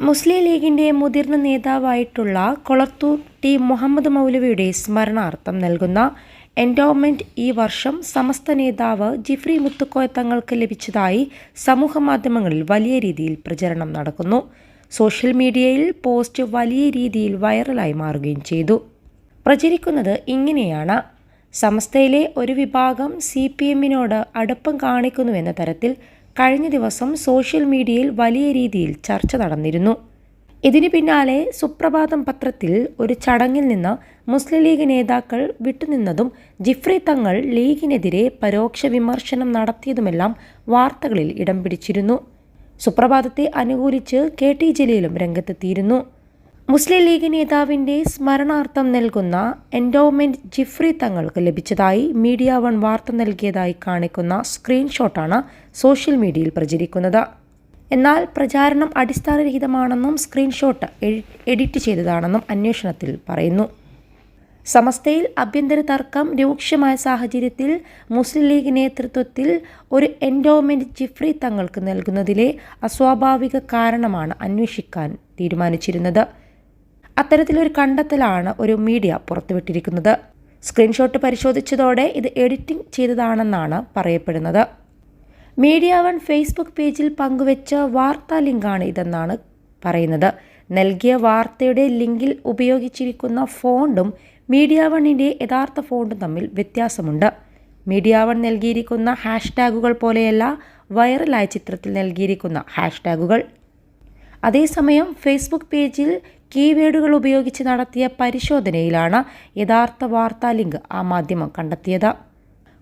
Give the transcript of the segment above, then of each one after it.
മുസ്ലിം ലീഗിന്റെ മുതിർന്ന നേതാവായിട്ടുള്ള കൊളത്തൂർ ടി. മുഹമ്മദ് മൗലവിയുടെ സ്മരണാർത്ഥം നൽകുന്ന എൻഡോമെന്റ് ഈ വർഷം സമസ്ത നേതാവ് ജിഫ്രി മുത്തുക്കോയ തങ്ങൾക്ക് ലഭിച്ചതായി സമൂഹമാധ്യമങ്ങളിൽ വലിയ രീതിയിൽ പ്രചരണം നടക്കുന്നു. സോഷ്യൽ മീഡിയയിൽ പോസ്റ്റ് വലിയ രീതിയിൽ വൈറലായി മാറുകയും ചെയ്തു. പ്രചരിക്കുന്നത് ഇങ്ങനെയാണ്. സമസ്തയിലെ ഒരു വിഭാഗം സി പി എമ്മിനോട് അടുപ്പം കാണിക്കുന്നുവെന്ന തരത്തിൽ കഴിഞ്ഞ ദിവസം സോഷ്യൽ മീഡിയയിൽ വലിയ രീതിയിൽ ചർച്ച നടന്നിരുന്നു. ഇതിന് പിന്നാലെ സുപ്രഭാതം പത്രത്തിൽ ഒരു ചടങ്ങിൽ നിന്ന് മുസ്ലിം ലീഗ് നേതാക്കൾ വിട്ടുനിന്നതും ജിഫ്രി തങ്ങൾ ലീഗിനെതിരെ പരോക്ഷ വിമർശനം നടത്തിയതുമെല്ലാം വാർത്തകളിൽ ഇടം പിടിച്ചിരുന്നു. സുപ്രഭാതത്തെ അനുകൂലിച്ച് കെ ടി ജലീലും രംഗത്തെത്തിയിരുന്നു. മുസ്ലിം ലീഗ് നേതാവിന്റെ സ്മരണാർത്ഥം നൽകുന്ന എൻഡോമെന്റ് ജിഫ്രി തങ്ങൾക്ക് ലഭിച്ചതായി മീഡിയ വൺ വാർത്ത നൽകിയതായി കാണിക്കുന്ന സ്ക്രീൻഷോട്ടാണ് സോഷ്യൽ മീഡിയയിൽ പ്രചരിക്കുന്നത്. എന്നാൽ പ്രചാരണം അടിസ്ഥാനരഹിതമാണെന്നും സ്ക്രീൻഷോട്ട് എഡിറ്റ് ചെയ്തതാണെന്നും അന്വേഷണത്തിൽ പറയുന്നു. സമസ്തയിൽ ആഭ്യന്തര തർക്കം രൂക്ഷമായ സാഹചര്യത്തിൽ മുസ്ലിം ലീഗ് നേതൃത്വത്തിൽ ഒരു എൻഡോമെന്റ് ജിഫ്രി തങ്ങൾക്ക് നൽകുന്നതിലെ അസ്വാഭാവിക കാരണമാണ് അന്വേഷിക്കാൻ തീരുമാനിച്ചിരുന്നത്. അത്തരത്തിലൊരു കണ്ടെത്തലാണ് ഒരു മീഡിയ പുറത്തുവിട്ടിരിക്കുന്നത്. സ്ക്രീൻഷോട്ട് പരിശോധിച്ചതോടെ ഇത് എഡിറ്റിംഗ് ചെയ്തതാണെന്നാണ് പറയപ്പെടുന്നത്. മീഡിയ വൺ ഫേസ്ബുക്ക് പേജിൽ പങ്കുവച്ച വാർത്താ ലിങ്കാണ് ഇതെന്നാണ് പറയുന്നത്. നൽകിയ വാർത്തയുടെ ലിങ്കിൽ ഉപയോഗിച്ചിരിക്കുന്ന ഫോണ്ടും മീഡിയ വണ്ണിന്റെ യഥാർത്ഥ ഫോണ്ടും തമ്മിൽ വ്യത്യാസമുണ്ട്. മീഡിയ വൺ നൽകിയിരിക്കുന്ന ഹാഷ്ടാഗുകൾ പോലെയല്ല വൈറലായ ചിത്രത്തിൽ നൽകിയിരിക്കുന്ന ഹാഷ്ടാഗുകൾ. അതേസമയം ഫേസ്ബുക്ക് പേജിൽ കീവേഡുകൾ ഉപയോഗിച്ച് നടത്തിയ പരിശോധനയിലാണ് യഥാർത്ഥ വാർത്താ ലിങ്ക് ആ മാധ്യമം കണ്ടെത്തിയത്.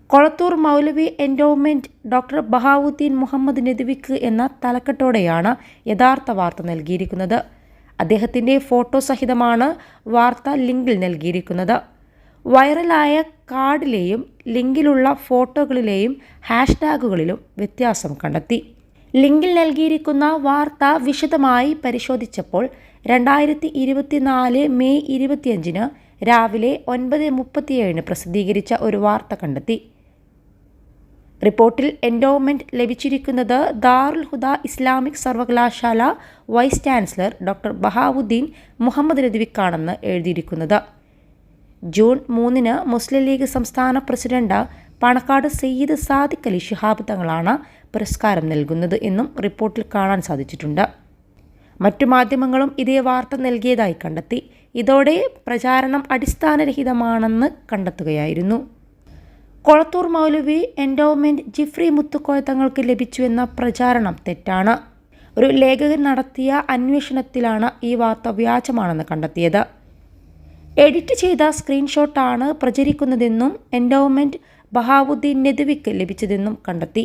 കൊളത്തൂർ മൗലവി എൻഡോമെന്റ് ഡോക്ടർ ബഹാവുദ്ദീൻ മുഹമ്മദ് നദ്വിക്ക് എന്ന തലക്കെട്ടോടെയാണ് യഥാർത്ഥ വാർത്ത നൽകിയിരിക്കുന്നത്. അദ്ദേഹത്തിന്റെ ഫോട്ടോ സഹിതമാണ് വാർത്ത ലിങ്കിൽ നൽകിയിരിക്കുന്നത്. വൈറലായ കാർഡിലെയും ലിങ്കിലുള്ള ഫോട്ടോകളിലെയും ഹാഷ്ടാഗുകളിലും വ്യത്യാസം കണ്ടെത്തി. ലിങ്കിൽ നൽകിയിരിക്കുന്ന വാർത്ത വിശദമായി പരിശോധിച്ചപ്പോൾ രണ്ടായിരത്തി ഇരുപത്തിനാല് മെയ് ഇരുപത്തിയഞ്ചിന് രാവിലെ ഒൻപത് മുപ്പത്തിയേഴിന് പ്രസിദ്ധീകരിച്ച ഒരു വാർത്ത കണ്ടെത്തി. റിപ്പോർട്ടിൽ എൻഡോമെന്റ് ലഭിച്ചിരിക്കുന്നത് ദാറുൽ ഹുദ ഇസ്ലാമിക് സർവകലാശാല vice chancellor doctor Bahauddeen Muhammad രദ്വിക്കാണെന്ന് എഴുതിയിരിക്കുന്നത്. ജൂൺ മൂന്നിന് മുസ്ലിം ലീഗ് സംസ്ഥാന പ്രസിഡന്റ് പണക്കാട് സെയ്ദ് സാദിഖ് അലി ഷിഹാബ് തങ്ങളാണ് പുരസ്കാരം നൽകുന്നത് എന്നും റിപ്പോർട്ടിൽ കാണാൻ സാധിച്ചിട്ടുണ്ട്. മറ്റു മാധ്യമങ്ങളും ഇതേ വാർത്ത നൽകിയതായി കണ്ടെത്തി. ഇതോടെ പ്രചാരണം അടിസ്ഥാനരഹിതമാണെന്ന് കണ്ടെത്തുകയായിരുന്നു. കൊളത്തൂർ മൗലവി എൻഡോമെന്റ് ജിഫ്രി മുത്തുക്കോയ തങ്ങൾക്ക് ലഭിച്ചുവെന്ന പ്രചാരണം തെറ്റാണ്. ഒരു ലേഖകൻ നടത്തിയ അന്വേഷണത്തിലാണ് ഈ വാർത്ത വ്യാജമാണെന്ന് കണ്ടെത്തിയത്. എഡിറ്റ് ചെയ്ത സ്ക്രീൻഷോട്ടാണ് പ്രചരിക്കുന്നതെന്നും എൻഡോമെന്റ് ബഹാവുദ്ദീൻ നെദുവിക്ക് ലഭിച്ചതെന്നും കണ്ടെത്തി.